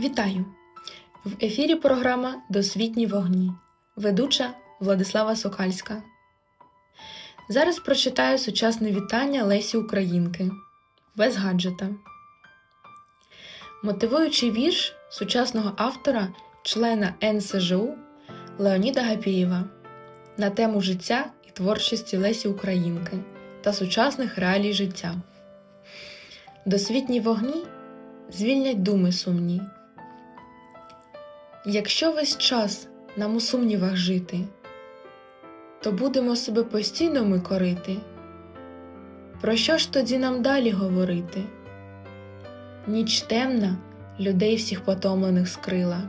Вітаю! В ефірі програма Досвітні вогні. Ведуча Владислава Сокальська. Зараз прочитаю сучасне вітання Лесі Українки без гаджета. Мотивуючий вірш сучасного автора, члена НСЖУ Леоніда Гапієва на тему життя і творчості Лесі Українки та сучасних реалій життя. Досвітні вогні звільнять думи сумні. Якщо весь час нам у сумнівах жити, то будемо себе постійно ми корити. Про що ж тоді нам далі говорити? Ніч темна людей всіх потомлених скрила,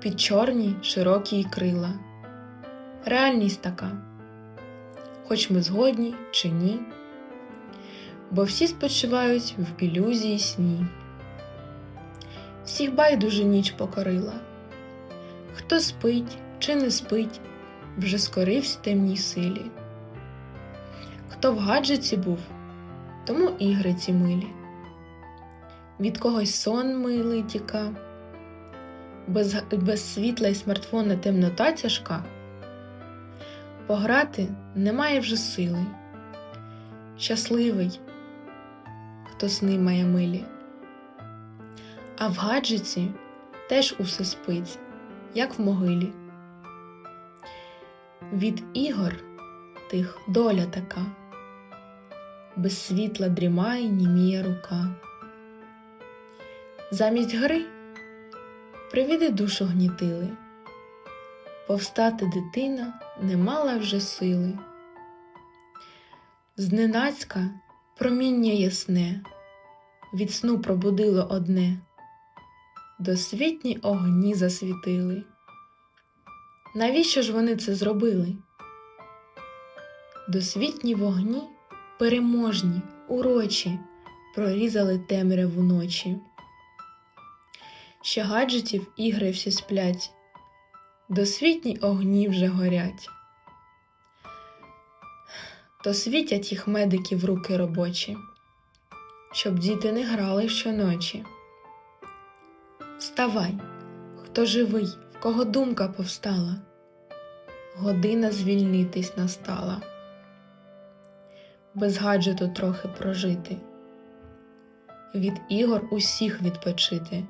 під чорні широкі крила. Реальність така, хоч ми згодні чи ні, бо всі спочивають в ілюзії сні. Всіх байдуже ніч покорила. Хто спить чи не спить, вже скорився темній силі. Хто в гаджеті був, тому ігри ці милі. Від когось сон милий тіка, без, без світла й смартфона темнота тяжка. Пограти немає вже сили. Щасливий, хто сни має милі. А в гаджеті теж усе спить, як в могилі. Від ігор тих доля така, без світла дрімає німіє рука. Замість гри привіди душу гнітили, повстати дитина не мала вже сили. Зненацька проміння ясне, від сну пробудило одне досвітні огні засвітили. Навіщо ж вони це зробили? Досвітні вогні переможні, урочі, прорізали темряву ночі. Ще гаджетів ігри всі сплять, досвітні огні вже горять. То світять їх медики в руки робочі, щоб діти не грали щоночі. Вставай, хто живий, в кого думка повстала, година звільнитись настала, без гаджету трохи прожити, від ігор усіх відпочити.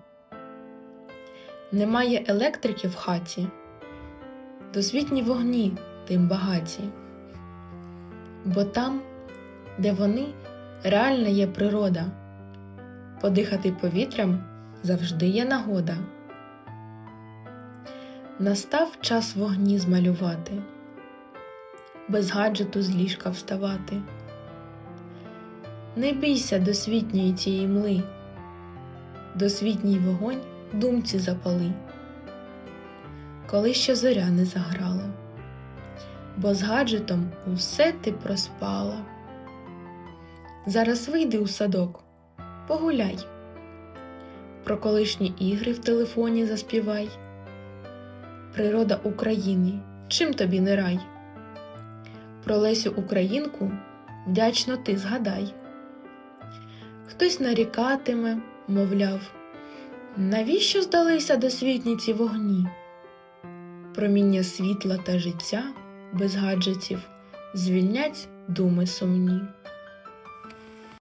Немає електрики в хаті, досвітні вогні тим багаті, бо там, де вони, реальна є природа, подихати повітрям завжди є нагода. Настав час вогні змалювати, без гаджету з ліжка вставати. Не бійся досвітньої тієї мли, досвітній вогонь думці запали, коли ще зоря не заграла, бо з гаджетом усе ти проспала. Зараз вийди у садок, погуляй про колишні ігри в телефоні заспівай. Природа України, чим тобі не рай? Про Лесю Українку вдячно ти згадай. Хтось нарікатиме, мовляв, навіщо здалися досвітні ці вогні? Проміння світла та життя без гаджетів звільнять думи сумні.